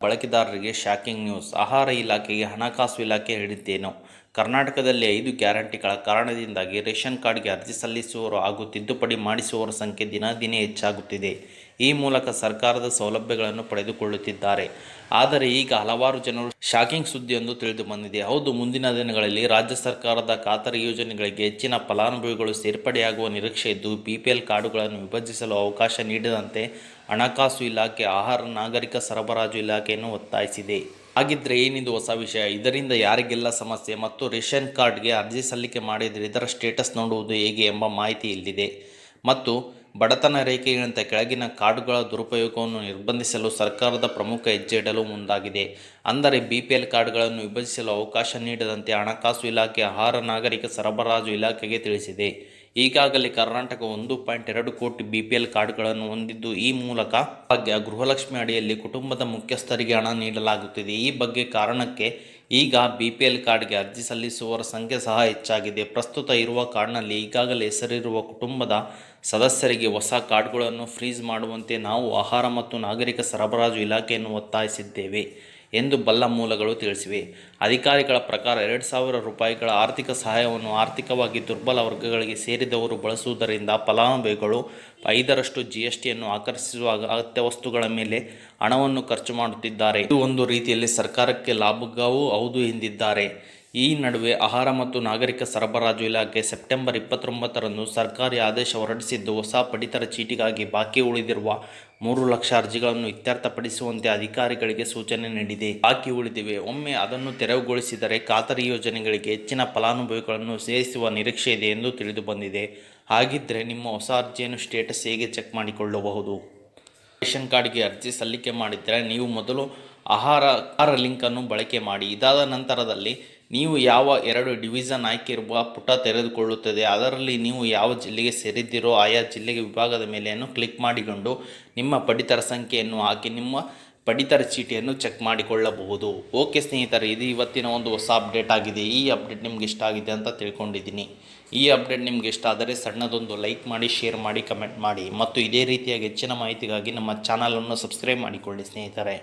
ಬಳಕೆದಾರರಿಗೆ shocking news ಆಹಾರ ಇಲಾಖೆಗೆ ಹಣಕಾಸು ಇಲಾಖೆ ಹೇಳಿದ್ದೇನು. ಕರ್ನಾಟಕದಲ್ಲಿ ಐದು ಗ್ಯಾರಂಟಿಗಳ ಕಾರಣದಿಂದಾಗಿ ರೇಷನ್ ಕಾರ್ಡ್ಗೆ ಅರ್ಜಿ ಸಲ್ಲಿಸುವವರು ಹಾಗೂ ತಿದ್ದುಪಡಿ ಮಾಡಿಸುವವರ ಸಂಖ್ಯೆ ದಿನ ದಿನೇ ಹೆಚ್ಚಾಗುತ್ತಿದೆ. ಈ ಮೂಲಕ ಸರ್ಕಾರದ ಸೌಲಭ್ಯಗಳನ್ನು ಪಡೆದುಕೊಳ್ಳುತ್ತಿದ್ದಾರೆ. ಆದರೆ ಈಗ ಹಲವಾರು ಜನರು ಶಾಕಿಂಗ್ ಸುದ್ದಿಯೊಂದು ತಿಳಿದು ಬಂದಿದೆ. ಹೌದು, ಮುಂದಿನ ದಿನಗಳಲ್ಲಿ ರಾಜ್ಯ ಸರ್ಕಾರದ ಖಾತರಿ ಯೋಜನೆಗಳಿಗೆ ಹೆಚ್ಚಿನ ಫಲಾನುಭವಿಗಳು ಸೇರ್ಪಡೆಯಾಗುವ ನಿರೀಕ್ಷೆ ಇದ್ದು, ಬಿಪಿಎಲ್ ಕಾರ್ಡುಗಳನ್ನು ವಿಭಜಿಸಲು ಅವಕಾಶ ನೀಡದಂತೆ ಹಣಕಾಸು ಇಲಾಖೆ, ಆಹಾರ, ನಾಗರಿಕ ಸರಬರಾಜು ಇಲಾಖೆಯನ್ನು ಒತ್ತಾಯಿಸಿದೆ. ಹಾಗಿದ್ರೆ ಏನಿದು ಹೊಸ ವಿಷಯ? ಇದರಿಂದ ಯಾರಿಗೆಲ್ಲ ಸಮಸ್ಯೆ? ಮತ್ತು ರೇಷನ್ ಕಾರ್ಡ್ಗೆ ಅರ್ಜಿ ಸಲ್ಲಿಕೆ ಮಾಡಿದರೆ ಇದರ ಸ್ಟೇಟಸ್ ನೋಡುವುದು ಹೇಗೆ ಎಂಬ ಮಾಹಿತಿ ಇಲ್ಲಿದೆ. ಮತ್ತು ಬಡತನ ರೇಖೆಗಿಂತ ಕೆಳಗಿನ ಕಾರ್ಡ್ಗಳ ದುರುಪಯೋಗವನ್ನು ನಿರ್ಬಂಧಿಸಲು ಸರ್ಕಾರದ ಪ್ರಮುಖ ಹೆಜ್ಜೆ ಇಡಲು ಮುಂದಾಗಿದೆ. ಅಂದರೆ ಬಿ ಪಿ ಎಲ್ ಕಾರ್ಡ್ಗಳನ್ನು ವಿಭಜಿಸಲು ಅವಕಾಶ ನೀಡದಂತೆ ಹಣಕಾಸು ಇಲಾಖೆ, ಆಹಾರ, ನಾಗರಿಕ ಸರಬರಾಜು ಇಲಾಖೆಗೆ ತಿಳಿಸಿದೆ. ಈಗಾಗಲೇ ಕರ್ನಾಟಕ ಒಂದು ಪಾಯಿಂಟ್ ಎರಡು ಕೋಟಿ ಬಿಪಿಎಲ್ ಕಾರ್ಡ್ಗಳನ್ನು ಹೊಂದಿದ್ದು, ಈ ಮೂಲಕ ಬಗ್ಗೆ ಗೃಹಲಕ್ಷ್ಮಿ ಅಡಿಯಲ್ಲಿ ಕುಟುಂಬದ ಮುಖ್ಯಸ್ಥರಿಗೆ ಹಣ ನೀಡಲಾಗುತ್ತಿದೆ. ಈ ಬಗ್ಗೆ ಕಾರಣಕ್ಕೆ ಈಗ ಬಿಪಿಎಲ್ ಕಾರ್ಡ್ಗೆ ಅರ್ಜಿ ಸಲ್ಲಿಸುವವರ ಸಂಖ್ಯೆ ಸಹ ಹೆಚ್ಚಾಗಿದೆ. ಪ್ರಸ್ತುತ ಇರುವ ಕಾರ್ಡ್ನಲ್ಲಿ ಈಗಾಗಲೇ ಹೆಸರಿರುವ ಕುಟುಂಬದ ಸದಸ್ಯರಿಗೆ ಹೊಸ ಕಾರ್ಡ್ಗಳನ್ನು ಫ್ರೀಜ್ ಮಾಡುವಂತೆ ನಾವು ಆಹಾರ ಮತ್ತು ನಾಗರಿಕ ಸರಬರಾಜು ಇಲಾಖೆಯನ್ನು ಒತ್ತಾಯಿಸಿದ್ದೇವೆ. ಎಂದು ಬಲ್ಲ ಮೂಲಗಳು ತಿಳಿಸಿವೆ. ಅಧಿಕಾರಿಗಳ ಪ್ರಕಾರ ಎರಡು ಸಾವಿರ ರೂಪಾಯಿಗಳ ಆರ್ಥಿಕ ಸಹಾಯವನ್ನು ಆರ್ಥಿಕವಾಗಿ ದುರ್ಬಲ ವರ್ಗಗಳಿಗೆ ಸೇರಿದವರು ಬಳಸುವುದರಿಂದ ಫಲಾನುಭವಿಗಳು ಐದರಷ್ಟು ಜಿ ಎಸ್ ಟಿಯನ್ನು ಆಕರ್ಷಿಸುವ ಅಗತ್ಯ ವಸ್ತುಗಳ ಮೇಲೆ ಹಣವನ್ನು ಖರ್ಚು ಮಾಡುತ್ತಿದ್ದಾರೆ. ಇದು ಒಂದು ರೀತಿಯಲ್ಲಿ ಸರ್ಕಾರಕ್ಕೆ ಲಾಭವೂ ಹೌದು ಎಂದಿದ್ದಾರೆ. ಈ ನಡುವೆ ಆಹಾರ ಮತ್ತು ನಾಗರಿಕ ಸರಬರಾಜು ಇಲಾಖೆ ಸೆಪ್ಟೆಂಬರ್ ಇಪ್ಪತ್ತೊಂಬತ್ತರಂದು ಸರ್ಕಾರಿ ಆದೇಶ ಹೊರಡಿಸಿದ್ದು ಹೊಸ ಪಡಿತರ ಚೀಟಿಗಾಗಿ ಬಾಕಿ ಉಳಿದಿರುವ ಮೂರು ಲಕ್ಷ ಅರ್ಜಿಗಳನ್ನು ಇತ್ಯರ್ಥಪಡಿಸುವಂತೆ ಅಧಿಕಾರಿಗಳಿಗೆ ಸೂಚನೆ ನೀಡಿದೆ. ಬಾಕಿ ಉಳಿದಿವೆ. ಒಮ್ಮೆ ಅದನ್ನು ತೆರವುಗೊಳಿಸಿದರೆ ಖಾತರಿ ಯೋಜನೆಗಳಿಗೆ ಹೆಚ್ಚಿನ ಫಲಾನುಭವಿಗಳನ್ನು ಸೇರಿಸುವ ನಿರೀಕ್ಷೆ ಇದೆ ಎಂದು ತಿಳಿದು ಬಂದಿದೆ ಹಾಗಿದ್ದರೆ ನಿಮ್ಮ ಹೊಸ ಅರ್ಜಿಯನ್ನು ಸ್ಟೇಟಸ್ ಹೇಗೆ ಚೆಕ್ ಮಾಡಿಕೊಳ್ಳಬಹುದು? ರೇಷನ್ ಕಾರ್ಡ್ಗೆ ಅರ್ಜಿ ಸಲ್ಲಿಕೆ ಮಾಡಿದರೆ ನೀವು ಮೊದಲು ಆಹಾರ ಆಹಾರ ಲಿಂಕನ್ನು ಬಳಕೆ ಮಾಡಿ. ಇದಾದ ನಂತರದಲ್ಲಿ ನೀವು ಯಾವ ಎರಡು ಡಿವಿಷನ್ ಆಯ್ಕೆ ಇರುವ ಪುಟ ತೆರೆದುಕೊಳ್ಳುತ್ತದೆ, ಅದರಲ್ಲಿ ನೀವು ಯಾವ ಜಿಲ್ಲೆಗೆ ಸೇರಿದ್ದೀರೋ ಆಯಾ ಜಿಲ್ಲೆಗೆ ವಿಭಾಗದ ಮೇಲೆಯನ್ನು ಕ್ಲಿಕ್ ಮಾಡಿಕೊಂಡು ನಿಮ್ಮ ಪಡಿತರ ಸಂಖ್ಯೆಯನ್ನು ಹಾಕಿ, ನಿಮ್ಮ ಪಡಿತರ ಚೀಟಿಯನ್ನು ಚೆಕ್ ಮಾಡಿಕೊಳ್ಳಬಹುದು. ಓಕೆ ಸ್ನೇಹಿತರೆ, ಇದು ಇವತ್ತಿನ ಒಂದು ಹೊಸ ಅಪ್ಡೇಟ್ ಆಗಿದೆ. ಈ ಅಪ್ಡೇಟ್ ನಿಮ್ಗೆ ಇಷ್ಟ ಆಗಿದೆ ಅಂತ ತಿಳ್ಕೊಂಡಿದ್ದೀನಿ. ಈ ಅಪ್ಡೇಟ್ ನಿಮ್ಗೆ ಇಷ್ಟ ಆದರೆ ಸಣ್ಣದೊಂದು ಲೈಕ್ ಮಾಡಿ, ಶೇರ್ ಮಾಡಿ, ಕಮೆಂಟ್ ಮಾಡಿ. ಮತ್ತು ಇದೇ ರೀತಿಯಾಗಿ ಹೆಚ್ಚಿನ ಮಾಹಿತಿಗಾಗಿ ನಮ್ಮ ಚಾನಲನ್ನು ಸಬ್ಸ್ಕ್ರೈಬ್ ಮಾಡಿಕೊಳ್ಳಿ ಸ್ನೇಹಿತರೆ.